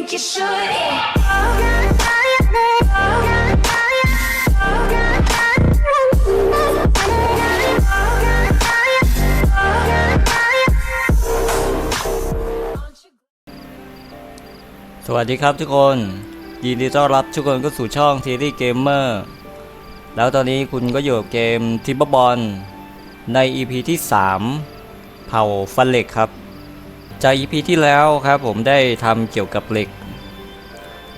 think you should. Yeah. สวัสดีครับทุกคน ยินดีต้อนรับทุกคนเข้าสู่ช่องทีรีเกมเมอร์แล้วตอนนี้คุณก็อยู่กับเกมทิปบอลใน EP ที่ 3 เผ่าฟันเหล็กครับ จาก EP ที่แล้วครับผมได้ทำเกี่ยวกับเหล็ก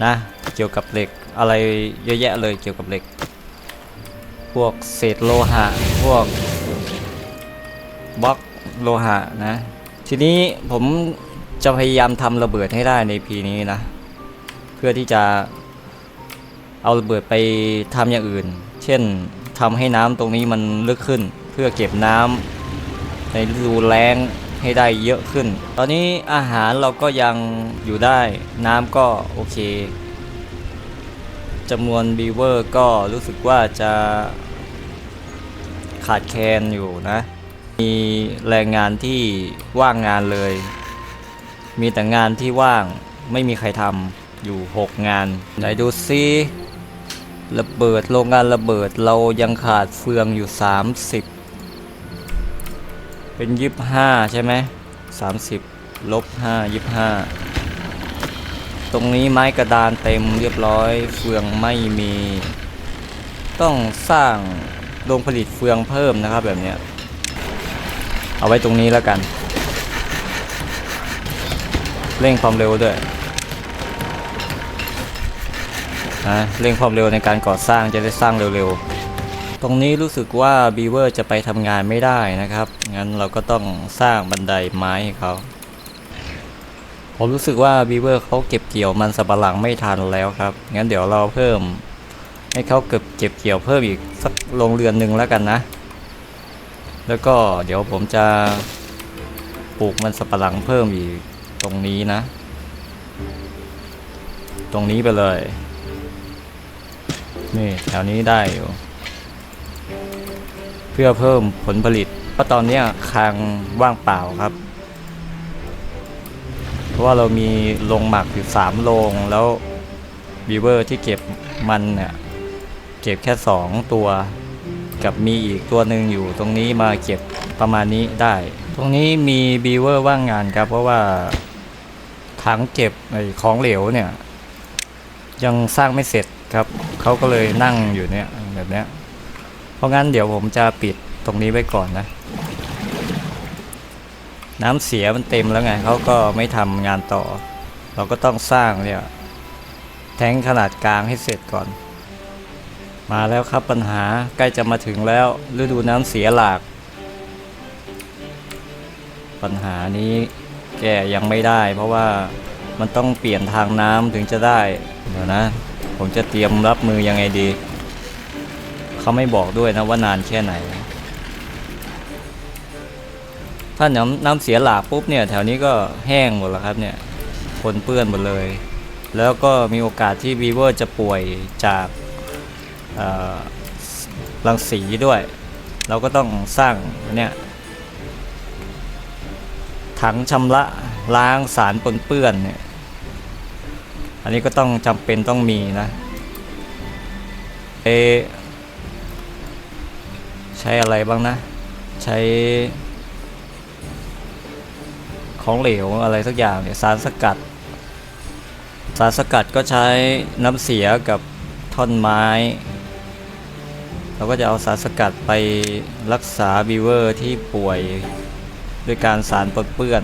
นะเกี่ยวกับเหล็กอะไรเยอะแยะเลยเกี่ยวกับเหล็ก พวกเศษโลหะพวกบล็อกโลหะนะทีนี้ผมจะพยายามทำระเบิดให้ได้ใน EP นี้นะ เพื่อที่จะเอาระเบิดไปทำอย่างอื่น เช่นทำให้น้ำตรงนี้มันลึกขึ้น เพื่อเก็บน้ำในฤดูแล้ง ให้ได้เยอะขึ้น ตอนนี้อาหารเราก็ยังอยู่ได้ น้ำก็โอเคจำนวนบีเวอร์ก็รู้สึกว่าจะขาดแคลนอยู่นะ มีแรงงานที่ว่างงานเลย มีแต่งานที่ว่างไม่มีใครทำอยู่ 6 งาน ไหนดูซิระเบิดโรงงานระเบิดเรายังขาดเฟืองอยู่ 30 เป็น25ใช่ไหม30ลบ5 25ตรงนี้ไม้กระดานเต็มเรียบร้อย เฟืองไม่มี ต้องสร้างโรงผลิตเฟืองเพิ่มนะครับแบบเนี้ยเอาไว้ตรงนี้แล้วกัน เร่งความเร็วด้วยนะเร่งความเร็วในการก่อสร้างจะได้สร้างเร็วๆ ตรงนี้รู้สึกว่าบีเวอร์จะไปทำงานไม่ได้นะครับ งั้นเราก็ต้องสร้างบันไดไม้ให้เขาผมรู้สึกว่าบีเวอร์เขาเก็บเกี่ยวมันสับปะหลังไม่ทันแล้วครับ งั้นเดี๋ยวเราเพิ่ม ให้เขาเก็บเก็บเกี่ยวเพิ่มอีกสักโรงเรือนหนึ่งแล้วกันนะ แล้วก็เดี๋ยวผมจะปลูกมันสับปะหลังเพิ่มอีกตรงนี้นะ ตรงนี้ไปเลย นี่แถวนี้ได้อยู่ เพื่อเพิ่มผลผลิต เพราะตอนนี้คางว่างเปล่าครับ เพราะว่าเรามีโรงหมักอยู่สามโรงแล้วบีเวอร์ที่เก็บมันเนี่ยเก็บแค่สองตัว กับมีอีกตัวหนึ่งอยู่ตรงนี้มาเก็บประมาณนี้ได้ ตรงนี้มีบีเวอร์ว่างงานครับ เพราะว่าถังเก็บไอ้ของเหลวเนี่ย ยังสร้างไม่เสร็จครับเขาก็เลยนั่งอยู่เนี่ยแบบเนี้ย ราะงั้นเดี๋ยวผมจะปิดตรงนี้ไว้ก่อนนะ น้ำเสียมันเต็มแล้วไงเขาก็ไม่ทำงานต่อ เราก็ต้องสร้างเนี่ยแทงขนาดกลางให้เสร็จก่อน มาแล้วครับปัญหาใกล้จะมาถึงแล้วฤดูน้ำเสียหลาก ปัญหานี้แก้ยังไม่ได้ เพราะว่ามันต้องเปลี่ยนทางน้ำถึงจะได้เดี๋ยวนะ ผมจะเตรียมรับมือยังไงดี เขาไม่บอกด้วยนะว่านานแค่ไหน ถ้าน้ำน้ำเสียหลากปุ๊บเนี่ยแถวนี้ก็แห้งหมดแล้วครับเนี่ยปนเปื้อนหมดเลย แล้วก็มีโอกาสที่วีเวอร์จะป่วยจากรังสีด้วย เราก็ต้องสร้างเนี่ยถังชำระล้างสารปนเปื้อนเนี่ยอันนี้ก็ต้องจำเป็นต้องมีนะเอ ใช้อะไรบ้างนะ ใช้ ของเหลวอะไรสักอย่างเนี่ยสารสกัด สารสกัดก็ใช้น้ำเสียกับท่อนไม้ เราก็จะเอาสารสกัดไปรักษาบีเวอร์ที่ป่วยด้วยการสารปนเปื้อน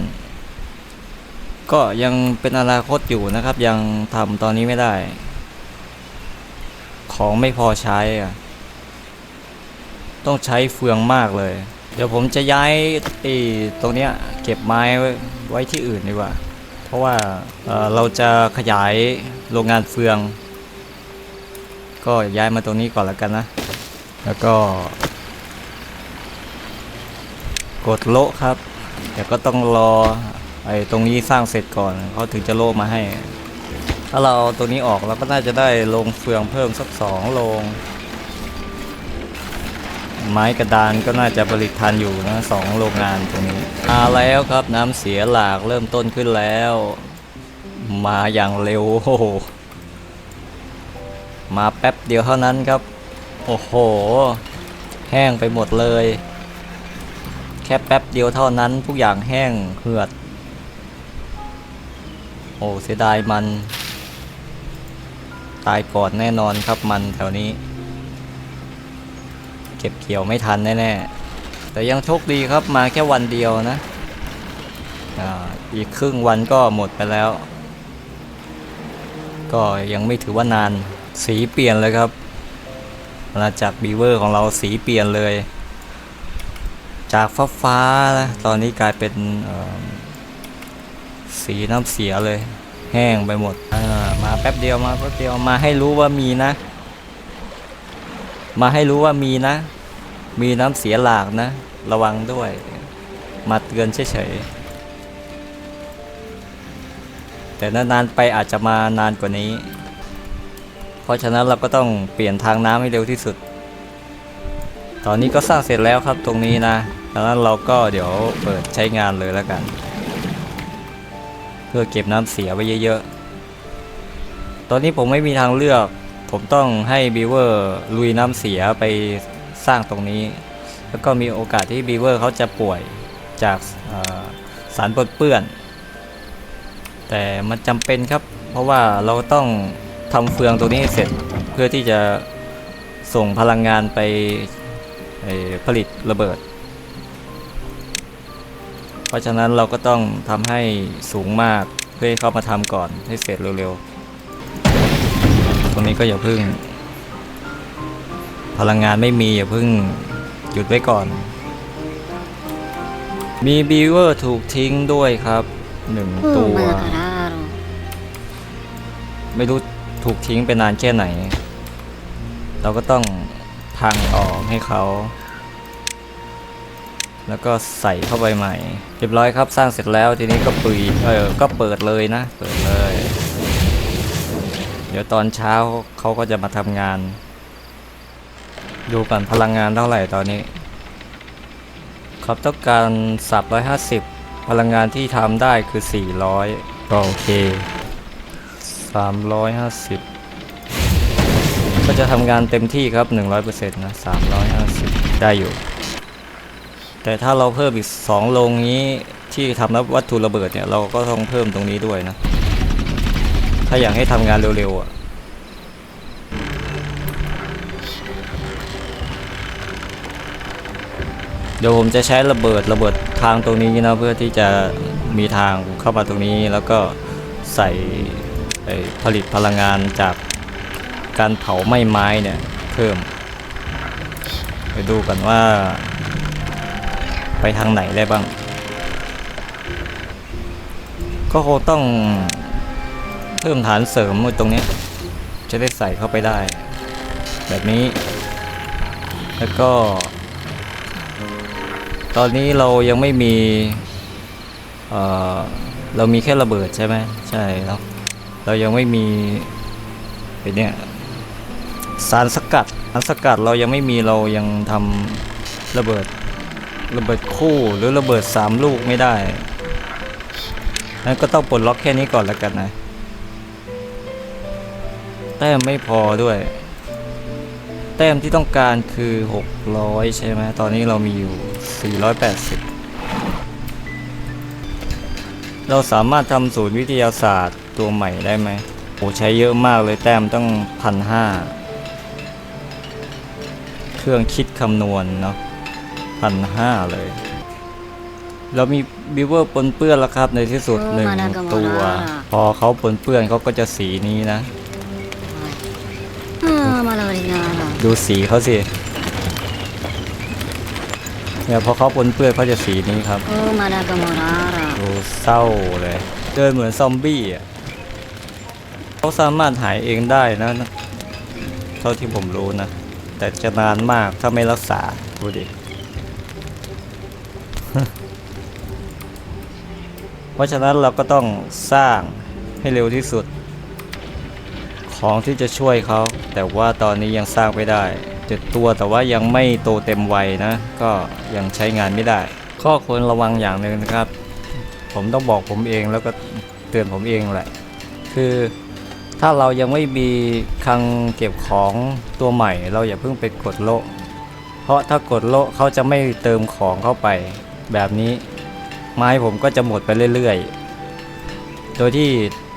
ก็ยังเป็นอนาคตอยู่นะครับ ยังทำตอนนี้ไม่ได้ ของไม่พอใช้อะ ต้องใช้เฟืองมากเลย เดี๋ยวผมจะย้ายไอ้ตรงเนี้ยเก็บไม้ไว้ที่อื่นดีกว่า เพราะว่าเเราจะขยายโรงงานเฟือง ก็ย้ายมาตรงนี้ก่อนแล้วกันนะ แล้วก็ กดโละครับเดี๋ยวก็ต้องรอไอ้ตรงนี้สร้างเสร็จก่อนเขาถึงจะโละมาให้ ถ้าเราเอาตัวนี้ออกเราก็น่าจะได้โรงเฟืองเพิ่มสักสองโรง ไม้กระดานก็น่าจะผลิตทันอยู่นะสองโรงงานตรงนี้มาแล้วครับน้ำเสียหลากเริ่มต้นขึ้นแล้ว มาอย่างเร็วโอ้โหมาแป๊บเดียวเท่านั้นครับ โอ้โห แห้งไปหมดเลย แค่แป๊บเดียวเท่านั้นทุกอย่างแห้งเหือด โอ้เสียดายมัน ตายก่อนแน่นอนครับมันแถวนี้ เก็บเกี่ยวไม่ทันแน่ๆ แต่ยังโชคดีครับมาแค่วันเดียวนะอีกครึ่งวันก็หมดไปแล้ว ก็ยังไม่ถือว่านานสีเปลี่ยนเลยครับอาณาจักรบีเวอร์ของเราสีเปลี่ยนเลย จากฟ้าฟ้านะตอนนี้กลายเป็นสีน้ำเสียเลย แห้งไปหมดมาแป๊บเดียวมาแป๊บเดียวมาให้รู้ว่ามีนะ มาให้รู้ว่ามีนะ มีน้ำเสียหลากนะ ระวังด้วย มาเตือนเฉยๆแต่นานๆไปอาจจะมานานกว่านี้ เพราะฉะนั้นเราก็ต้องเปลี่ยนทางน้ำให้เร็วที่สุด ตอนนี้ก็สร้างเสร็จแล้วครับตรงนี้นะดังนั้นเราก็เดี๋ยวเปิดใช้งานเลยแล้วกัน เพื่อเก็บน้ำเสียไว้เยอะๆ ตอนนี้ผมไม่มีทางเลือก ผมต้องให้บีเวอร์ลุยน้ำเสียไปสร้างตรงนี้ แล้วก็มีโอกาสที่บีเวอร์เขาจะป่วยจากสารปนเปื้อน แต่มันจำเป็นครับ เพราะว่าเราต้องทำเฟืองตรงนี้เสร็จเพื่อที่จะส่งพลังงานไปผลิตระเบิด เพราะฉะนั้นเราก็ต้องทำให้สูงมากเพื่อให้เขามาทำก่อนให้เสร็จเร็วๆ รงนี้ก็อย่าพึ่ง พลังงานไม่มีอย่าพึ่งหยุดไว้ก่อน มีบีเวอร์ถูกทิ้งด้วยครับหนึ่งตัว ไม่รู้ถูกทิ้งไปนานแค่ไหน เราก็ต้องพังออกให้เขา แล้วก็ใส่เข้าไปใหม่ เรียบร้อยครับสร้างเสร็จแล้วทีนี้ก็ปุยเออก็เปิดเลยนะ เปิดเลย ดี๋ยวตอนเช้าเขาก็จะมาทำงาน ดูกันพลังงานเท่าไหร่ตอนนี้ ครับต้องการสับ150พลังงานที่ทำได้คือ 400 ก็โอเค 350 ก็จะทำงานเต็มที่ครับ 100%นะ 350 ได้อยู่ แต่ถ้าเราเพิ่มอีก 2 โรงนี้ที่ทำรับวัตถุระเบิดเนี่ย เราก็ต้องเพิ่มตรงนี้ด้วยนะ ถ้าอยากให้ทำงานเร็วๆอะเดี๋ยวผมจะใช้ระเบิดระเบิดทางตรงนี้นะเพื่อที่จะมีทางเข้ามาตรงนี้แล้วก็ใส่ผลิตพลังงานจากการเผาไม้ไม้เนี่ยเพิ่ม ไปดูกันว่า ไปทางไหนได้บ้าง ก็คงต้อง เพิ่มฐานเสริมตรงนี้ จะได้ใส่เข้าไปได้ แบบนี้ แล้วก็ ตอนนี้เรายังไม่มีเเรามีแค่ระเบิดใช่ไหมใช่แล้วเรายังไม่มีไอ้เนี่ยสารสกัดสารสกัดเรายังไม่มีเรายังทำระเบิดระเบิดคู่หรือระเบิดสามลูกไม่ได้นั้นก็ต้องปลดล็อกแค่นี้ก่อนแล้วกันนะ แต้มไม่พอด้วย แต้มที่ต้องการคือ 600 ใช่ไหมตอนนี้เรามีอยู่ 480 เราสามารถทำศูนย์วิทยาศาสตร์ตัวใหม่ได้ไหมโอ้ใช้เยอะมากเลยแต้มต้องพันห้าเครื่องคิดคำนวณเนาะพันห้าเลย เรามีบิวเวอร์ปนเปื้อนแล้วครับในที่สุดหนึ่งตัว พอเขาปนเปื้อนเขาก็จะสีนี้นะ ดูสีเขาสิเนี่ยพอเขาปนเปื้อนเขาจะสีนี้ครับ โอ้มาดามอร่าดูเศร้าเลย เดินเหมือนซอมบี้อะเขาสามารถหายเองได้นะ เท่าที่ผมรู้นะ แต่จะนานมากถ้าไม่รักษา ดูดิเพราะฉะนั้นเราก็ต้องสร้างให้เร็วที่สุด ของที่จะช่วยเขา แต่ว่าตอนนี้ยังสร้างไม่ได้เจ็ดตัวแต่ว่ายังไม่โตเต็มวัยนะ ก็ยังใช้งานไม่ได้ ข้อควรระวังอย่างหนึ่งนะครับ ผมต้องบอกผมเองแล้วก็เตือนผมเองแหละ คือถ้าเรายังไม่มีคลังเก็บของตัวใหม่ เราอย่าเพิ่งไปกดโลเพราะถ้ากดโลเขาจะไม่เติมของเข้าไป แบบนี้ ไม้ผมก็จะหมดไปเรื่อยๆ โดยที่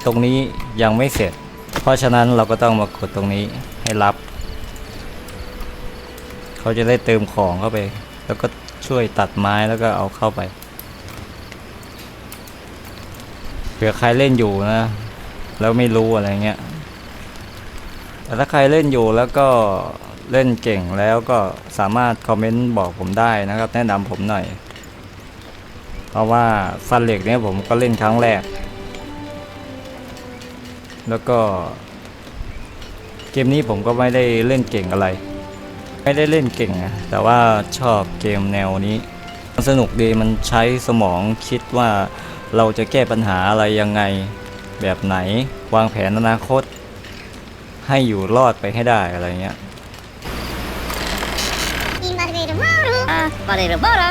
ตรงนี้ยังไม่เสร็จ เพราะฉะนั้นเราก็ต้องมากดตรงนี้ให้รับ เขาจะได้เติมของเข้าไป แล้วก็ช่วยตัดไม้แล้วก็เอาเข้าไปเผื่อใครเล่นอยู่นะ แล้วไม่รู้อะไรเงี้ยแต่ถ้าใครเล่นอยู่แล้วก็เล่นเก่งแล้วก็สามารถคอมเมนต์บอกผมได้นะครับ แนะนำผมหน่อย เพราะว่าฟันเหล็กเนี่ยผมก็เล่นครั้งแรก แล้วก็ เกมนี้ผมก็ไม่ได้เล่นเก่งอะไร ไม่ได้เล่นเก่งนะแต่ว่าชอบเกมแนวนี้มันสนุกดีมันใช้สมองคิดว่าเราจะแก้ปัญหาอะไรยังไง แบบไหนวางแผนอนาคต ให้อยู่รอดไปให้ได้อะไรเงี้ยอินบาเรลโรบาเร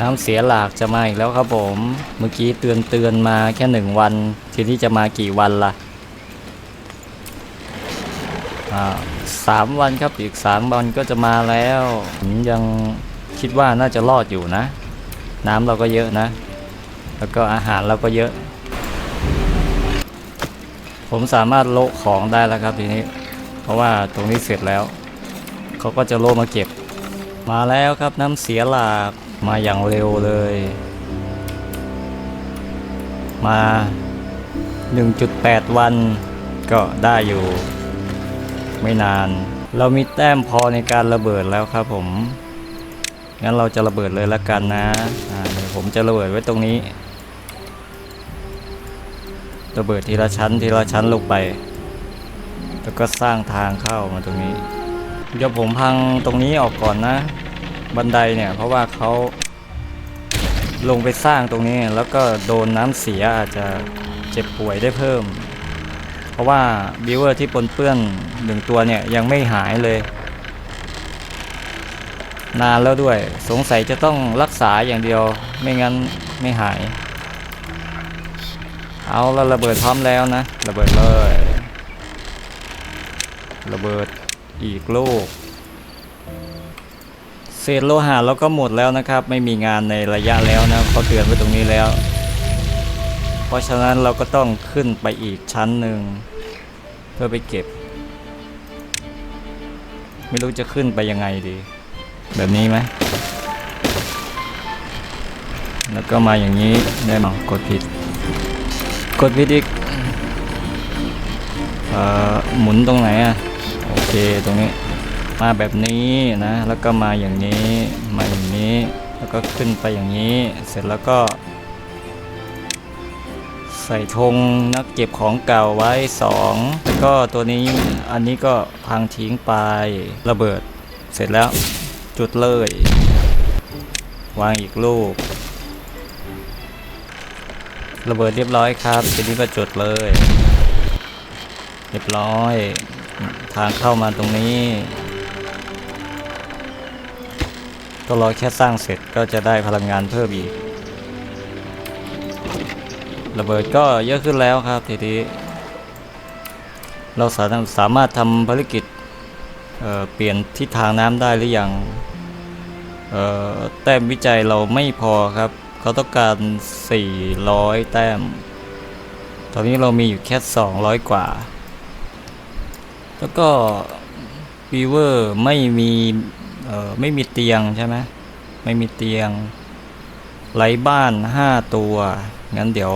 น้ำเสียหลากจะมาอีกแล้วครับผม เมื่อกี้เตือนเตือนมาแค่หนึ่งวัน ทีนี้จะมากี่วันล่ะอ่าสามวันครับอีกสามวันก็จะมาแล้วผมยังคิดว่าน่าจะรอดอยู่นะ น้ำเราก็เยอะนะ แล้วก็อาหารเราก็เยอะ ผมสามารถโละของได้แล้วครับทีนี้ เพราะว่าตรงนี้เสร็จแล้ว เขาก็จะโละมาเก็บ มาแล้วครับน้ำเสียหลาก มาอย่างเร็วเลย มา 1.8 วันก็ได้อยู่ ไม่นาน เรามีแต้มพอในการระเบิดแล้วครับผม งั้นเราจะระเบิดเลยละกันนะเดี๋ยวผมจะระเบิดไว้ตรงนี้ ระเบิดทีละชั้นทีละชั้นลงไป แล้วก็สร้างทางเข้ามาตรงนี้ เดี๋ยวผมพังตรงนี้ออกก่อนนะ บันไดเนี่ยเพราะว่าเขาลงไปสร้างตรงนี้แล้วก็โดนน้ำเสียอาจจะเจ็บป่วยได้เพิ่ม เพราะว่าบิวเวอร์ที่ปนเปื้อนหนึ่งตัวเนี่ยยังไม่หายเลย นานแล้วด้วยสงสัยจะต้องรักษาอย่างเดียวไม่งั้นไม่หาย เอาแล้วระเบิดพร้อมแล้วนะ ระเบิดเลย ระเบิดอีกลูก ษโลหะเราก็หมดแล้วนะครับ ไม่มีงานในระยะแล้วนะเขาเตือนไว้ตรงนี้แล้ว เพราะฉะนั้นเราก็ต้องขึ้นไปอีกชั้นหนึ่งเพื่อไปเก็บ ไม่รู้จะขึ้นไปยังไงดี แบบนี้ไหมแล้วก็มาอย่างนี้ได้มั้งกดผิด กดผิดอีกเอ่อหมุนตรงไหนอะ โอเคตรงนี้ มาแบบนี้นะแล้วก็มาอย่างนี้มาอย่างนี้ แล้วก็ขึ้นไปอย่างนี้ เสร็จแล้วก็ ใส่ธงนักเก็บของเก่าไว้สองแล้วก็ตัวนี้อันนี้ก็พังทิ้งไประเบิด เสร็จแล้วจุดเลย วางอีกลูก ระเบิดเรียบร้อยครับทีนี้ก็จุดเลย เรียบร้อย ทางเข้ามาตรงนี้ ก็รอแค่สร้างเสร็จก็จะได้พลังงานเพิ่มอีก ระเบิดก็เยอะขึ้นแล้วครับทีนี้เราสามารถสามารถทำภารกิจเเปลี่ยนทิศทางน้ำได้หรือยังแต้มวิจัยเราไม่พอครับ เขาต้องการ 400 แต้ม ตอนนี้เรามีอยู่แค่ 200 กว่า แล้วก็บีเวอร์ไม่มี ออไม่มีเตียงใช่ไหมไม่มีเตียงไร้บ้าน 5 ตัว งั้นเดี๋ยว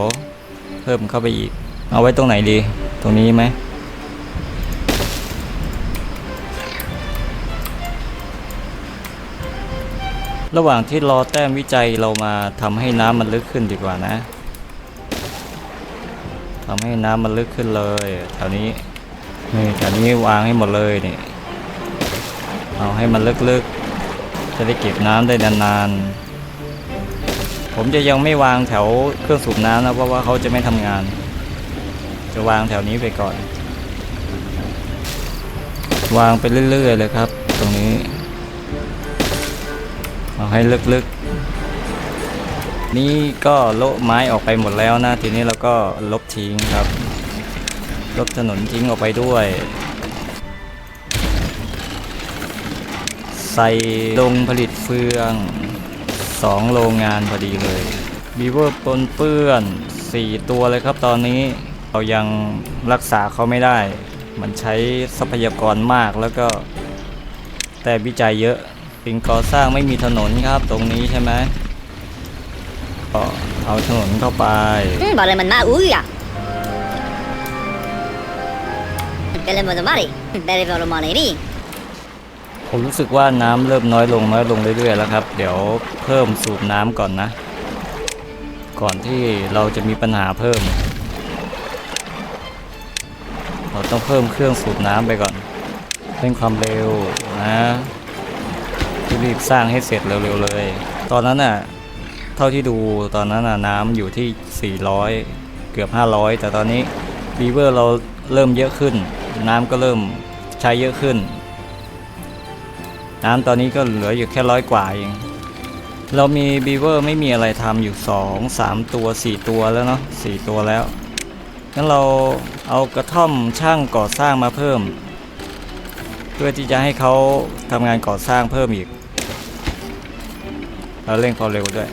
เพิ่มเข้าไปอีก เอาไว้ตรงไหนดี ตรงนี้ไหม ระหว่างที่รอแต้มวิจัยเรามาทำให้น้ำมันลึกขึ้นดีกว่านะทำให้น้ำมันลึกขึ้นเลยแถวนี้นี่แถวนี้วางให้หมดเลยนี่ เอาให้มันลึกๆ จะได้เก็บน้ำได้นานๆ ผมจะยังไม่วางแถวเครื่องสูบน้ำนะเพราะว่าเขาจะไม่ทำงาน จะวางแถวนี้ไปก่อน วางไปเรื่อยๆเลยครับ ตรงนี้ เอาให้ลึกๆ นี่ก็โละไม้ออกไปหมดแล้วนะ ทีนี้เราก็ลบทิ้งครับ ลบถนนทิ้งออกไปด้วย ใส่ลงผลิตเฟืองสองโรงงานพอดีเลยบีเวอร์ปนเปื้อน 4 ตัวเลยครับตอนนี้เรายังรักษาเขาไม่ได้ มันใช้ทรัพยากรมากแล้วก็แต่วิจัยเยอะสิ่งก่อสร้างไม่มีถนนครับตรงนี้ใช่ไหมก็เอาถนนเข้าไป Hmm, boleh menahu ya. Boleh menemari dari rumah ini. ผมรู้สึกว่าน้ำเริ่มน้อยลงน้อยลงเรื่อยๆแล้วครับ เดี๋ยวเพิ่มสูบน้ำก่อนนะ ก่อนที่เราจะมีปัญหาเพิ่ม เราต้องเพิ่มเครื่องสูบน้ำไปก่อนเร่งความเร็วนะรีบสร้างให้เสร็จเร็วๆเลย ตอนนั้นน่ะเท่าที่ดูตอนนั้นน่ะน้ำอยู่ที่ 400 เกือบ 500 แต่ตอนนี้บีเวอร์เราเริ่มเยอะขึ้น น้ำก็เริ่มใช้เยอะขึ้น น้ำตอนนี้ก็เหลืออยู่แค่ร้อยกว่าเอง เรามีบีเวอร์ไม่มีอะไรทำอยู่ 2 3 ตัว 4 ตัวแล้วเนาะ4ตัวแล้ว งั้นเราเอากระท่อมช่างก่อสร้างมาเพิ่ม เพื่อที่จะให้เขาทำงานก่อสร้างเพิ่มอีก เราเร่งความเร็วด้วย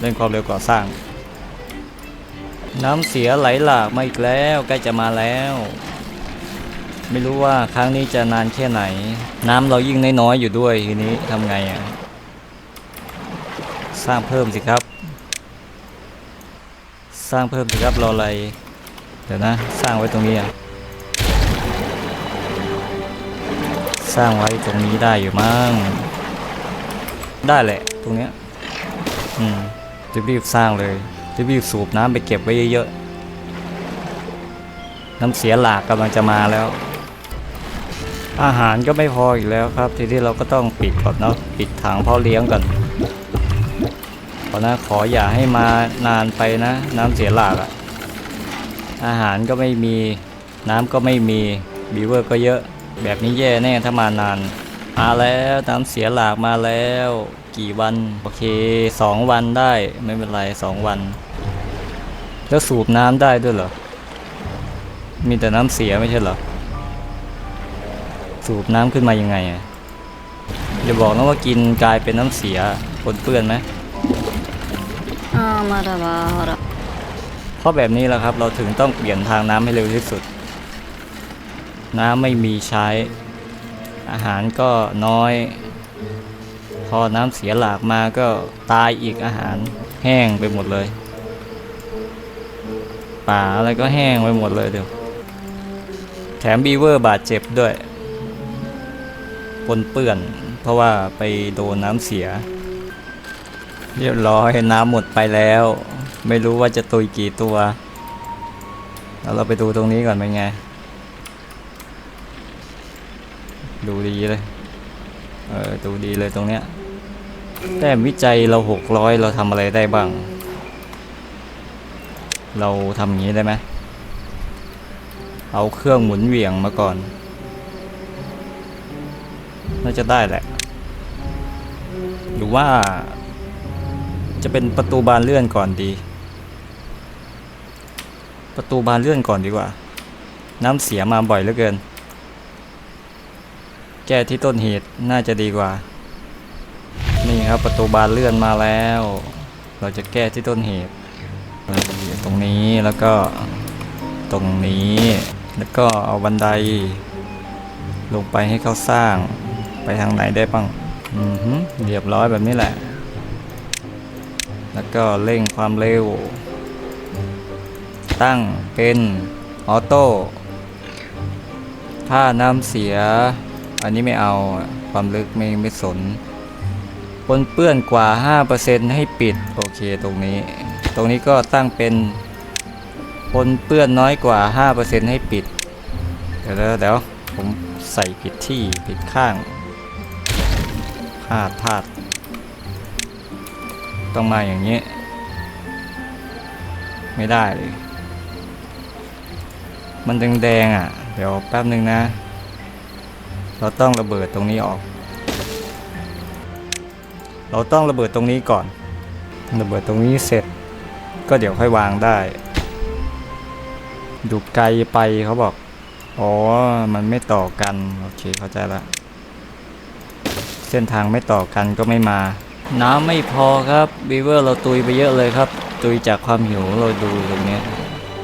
เร่งความเร็วก่อสร้าง น้ำเสียไหลหลากมาอีกแล้วใกล้จะมาแล้ว ไม่รู้ว่าครั้งนี้จะนานแค่ไหน น้ำเรายิ่งน้อยๆอยู่ด้วยทีนี้ทำไงอะสร้างเพิ่มสิครับ สร้างเพิ่มสิครับรออะไรเดี๋ยวนะสร้างไว้ตรงนี้อะสร้างไว้ตรงนี้ได้อยู่มั้งได้แหละตรงเนี้ยอืมรีบๆสร้างเลยรีบๆสูบน้ำไปเก็บไว้เยอะๆน้ำเสียหลากกำลังจะมาแล้ว อาหารก็ไม่พออีกแล้วครับ ทีนี้เราก็ต้องปิดก่อนเนาะปิดถังเพาะเลี้ยงก่อนขอนะขออย่าให้มานานไปนะ น้ำเสียหลากอะอาหารก็ไม่มีน้ำก็ไม่มีบีเวอร์ก็เยอะ แบบนี้แย่แน่ถ้ามานาน มาแล้วน้ำเสียหลากมาแล้ว กี่วัน โอเคสองวันได้ไม่เป็นไรสองวัน แล้วสูบน้ำได้ด้วยเหรอ มีแต่น้ำเสียไม่ใช่เหรอ สูบน้ำขึ้นมายังไงอะอย่าบอกนะว่ากินกลายเป็นน้ำเสียปนเปื้อนไหม Ah, marah-marah. เพราะแบบนี้แหละครับเราถึงต้องเปลี่ยนทางน้ำให้เร็วที่สุด น้ำไม่มีใช้ อาหารก็น้อย พอน้ำเสียหลากมาก็ตายอีกอาหารแห้งไปหมดเลย ป่าอะไรก็แห้งไปหมดเลยเดี๋ยวแถมบีเวอร์บาดเจ็บด้วย ปนเปื้อน เพราะว่าไปโดนน้ำเสีย เรียบร้อยน้ำหมดไปแล้ว ไม่รู้ว่าจะตุยกี่ตัว แล้วเราไปดูตรงนี้ก่อนเป็นไง ดูดีเลย เออดูดีเลยตรงเนี้ยแต้มวิจัยเราหกร้อยเราทำอะไรได้บ้าง เราทำอย่างนี้ได้ไหมเอาเครื่องหมุนเหวี่ยงมาก่อน น่าจะได้แหละ หรือว่า จะเป็นประตูบานเลื่อนก่อนดี ประตูบานเลื่อนก่อนดีกว่า น้ำเสียมาบ่อยเหลือเกิน แก้ที่ต้นเหตุน่าจะดีกว่า นี่ครับประตูบานเลื่อนมาแล้ว เราจะแก้ที่ต้นเหตุ ตรงนี้แล้วก็ตรงนี้แล้วก็เอาบันไดลงไปให้เขาสร้าง ไปทางไหนได้บ้างอือหือเรียบร้อยแบบนี้แหละ แล้วก็เร่งความเร็ว ตั้งเป็นออโต้ถ้าน้ำเสีย อันนี้ไม่เอาความลึกไม่ไม่สนปนเปื้อนกว่า 5%ให้ปิด โอเคตรงนี้ ตรงนี้ก็ตั้งเป็นปนเปื้อนน้อยกว่า 5%ให้ปิด เดี๋ยวเดี๋ยวเดี๋ยวผมใส่ผิดที่ผิดข้าง พลาดพลาด ต้องมาอย่างนี้ ไม่ได้เลย มันแดงๆอะ เดี๋ยวแป๊บนึงนะ เราต้องระเบิดตรงนี้ออก เราต้องระเบิดตรงนี้ก่อน ระเบิดตรงนี้เสร็จ ก็เดี๋ยวค่อยวางได้ ดูไกลไปเขาบอก อ๋อ มันไม่ต่อกัน โอเค เข้าใจละ เส้นทางไม่ต่อกันก็ไม่มา น้ำไม่พอครับบีเวอร์เราตุยไปเยอะเลยครับ ตุยจากความหิวเราดูตรงนี้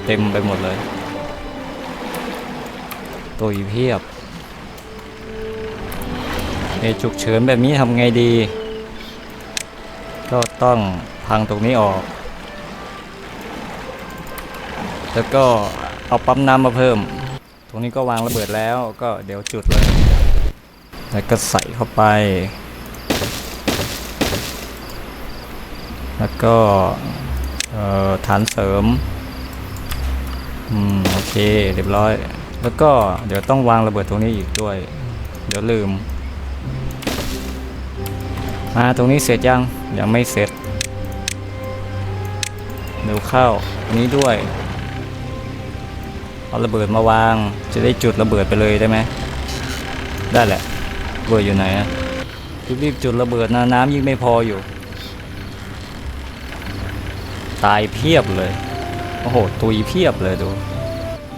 เต็มไปหมดเลย ตุยเพียบเหตุฉุกเฉินแบบนี้ทำไงดี ก็ต้องพังตรงนี้ออก แล้วก็เอาปั๊มน้ำมาเพิ่ม ตรงนี้ก็วางระเบิดแล้วก็เดี๋ยวจุดเลย แล้วก็ใส่เข้าไป แล้วก็ฐานเสริม อืม โอเค เรียบร้อย แล้วก็เดี๋ยวต้องวางระเบิดตรงนี้อีกด้วย เดี๋ยวลืม มาตรงนี้เสร็จยัง ยังไม่เสร็จเดี๋ยวเข้านี้ด้วย เอาระเบิดมาวาง จะได้จุดระเบิดไปเลยได้ไหม ได้แหละ เบิดอยู่ไหนอะรีบๆจุดระเบิดนะน้ำยิ่งไม่พออยู่ ตายเพียบเลย โอ้โหตุยเพียบเลยดู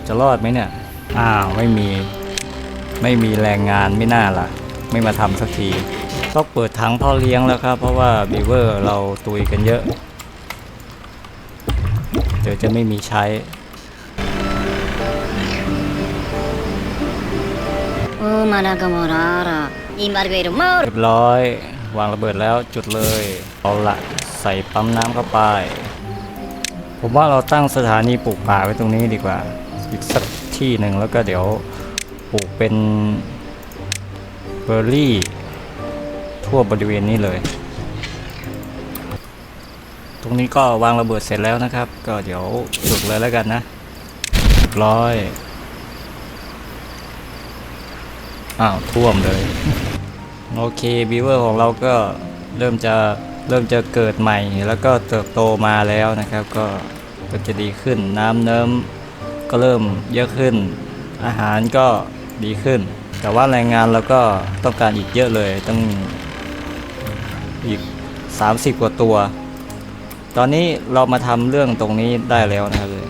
จะรอดไหมเนี่ย อ้าวไม่มี ไม่มีแรงงานไม่น่าล่ะ ไม่มาทำสักทีต้องเปิดถังพ่อเลี้ยงแล้วครับ เพราะว่าบีเวอร์เราตุยกันเยอะ เดี๋ยวจะไม่มีใช้านากโมราระอิมาเวรุมาเรียบร้อย วางระเบิดแล้วจุดเลย เอาละใส่ปั๊มน้ำเข้าไป ผมว่าเราตั้งสถานีปลูกป่าไว้ตรงนี้ดีกว่า อีกสักที่หนึ่งแล้วก็เดี๋ยวปลูกเป็นเบอร์รี่ ทั่วบริเวณนี้เลย ตรงนี้ก็วางระเบิดเสร็จแล้วนะครับ ก็เดี๋ยวจุดเลยแล้วกันนะร้อย อ้าวท่วมเลย โอเคบีเวอร์ของเราก็เริ่มจะเริ่มจะเกิดใหม่ แล้วก็เติบโตมาแล้วนะครับ ก็ก็จะดีขึ้นน้ำเนิ้มก็เริ่มเยอะขึ้น อาหารก็ดีขึ้น แต่ว่าแรงงานเราก็ต้องการอีกเยอะเลยต้องอีก 30 กว่าตัว ตอนนี้เรามาทำเรื่องตรงนี้ได้แล้วนะครับเลย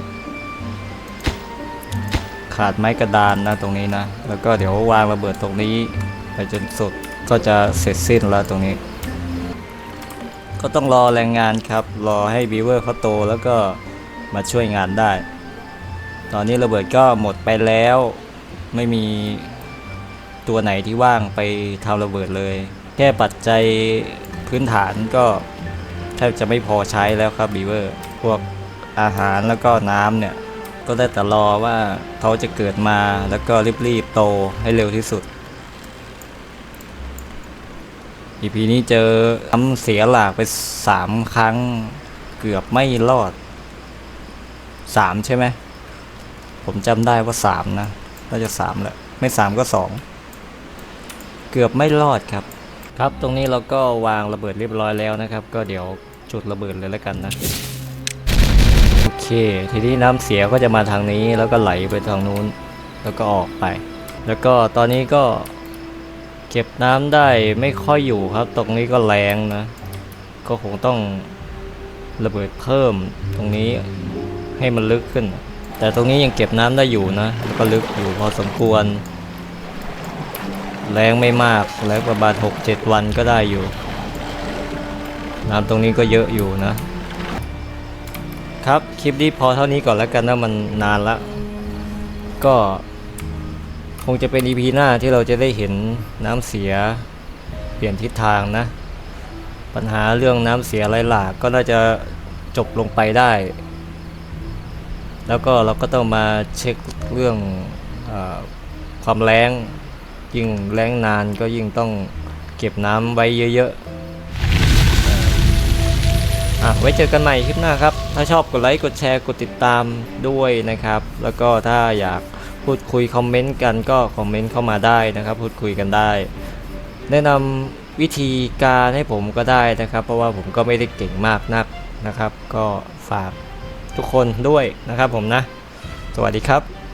ขาดไม้กระดานนะตรงนี้นะ แล้วก็เดี๋ยววางระเบิดตรงนี้ ไปจนสุดก็จะเสร็จสิ้นแล้วตรงนี้ ก็ต้องรอแรงงานครับ รอให้บีเวอร์เขาโตแล้วก็มาช่วยงานได้ ตอนนี้ระเบิดก็หมดไปแล้ว ไม่มีตัวไหนที่ว่างไปทำระเบิดเลย แค่ปัจจัยพื้นฐานก็แทบจะไม่พอใช้แล้วครับบีเวอร์ พวกอาหารแล้วก็น้ำเนี่ย ก็ได้แต่รอว่าเขาจะเกิดมาแล้วก็รีบๆโตให้เร็วที่สุด อีพีนี้เจอทำเสียหลากไปสามครั้งเกือบไม่รอดสามใช่ไหม ผมจำได้ว่าสามนะน่าจะสามแหละ ไม่สามก็สองเกือบไม่รอดครับ ครับตรงนี้เราก็วางระเบิดเรียบร้อยแล้วนะครับ ก็เดี๋ยวจุดระเบิดเลยแล้วกันนะ เค ทีนี้น้ำเสียก็จะมาทางนี้แล้วก็ไหลไปทางนู้น แล้วก็ออกไป แล้วก็ตอนนี้ก็เก็บน้ำได้ไม่ค่อยอยู่ครับ ตรงนี้ก็แรงนะ ก็คงต้องระเบิดเพิ่มตรงนี้ให้มันลึกขึ้น แต่ตรงนี้ยังเก็บน้ำได้อยู่นะ แล้วก็ลึกอยู่พอสมควร แรงไม่มากแรงประมาณ6-7วันก็ได้อยู่ น้ำตรงนี้ก็เยอะอยู่นะ ครับ คลิปนี้พอเท่านี้ก่อนแล้วกันนะมันนานละก็คงจะเป็น EP หน้าที่เราจะได้เห็นน้ำเสียเปลี่ยนทิศทางนะ ปัญหาเรื่องน้ำเสียไหลหลากก็น่าจะจบลงไปได้ แล้วก็เราก็ต้องมาเช็คเรื่องอความแรงยิ่งแรงนานก็ยิ่งต้องเก็บน้ำไว้เยอะๆ อะไว้เจอกันใหม่คลิปหน้าครับ ถ้าชอบกดไลค์กดแชร์กดติดตามด้วยนะครับ แล้วก็ถ้าอยากพูดคุยคอมเมนต์กันก็คอมเมนต์เข้ามาได้นะครับ พูดคุยกันได้ แนะนำวิธีการให้ผมก็ได้นะครับ เพราะว่าผมก็ไม่ได้เก่งมากนักนะครับ ก็ฝากทุกคนด้วยนะครับผมนะ สวัสดีครับ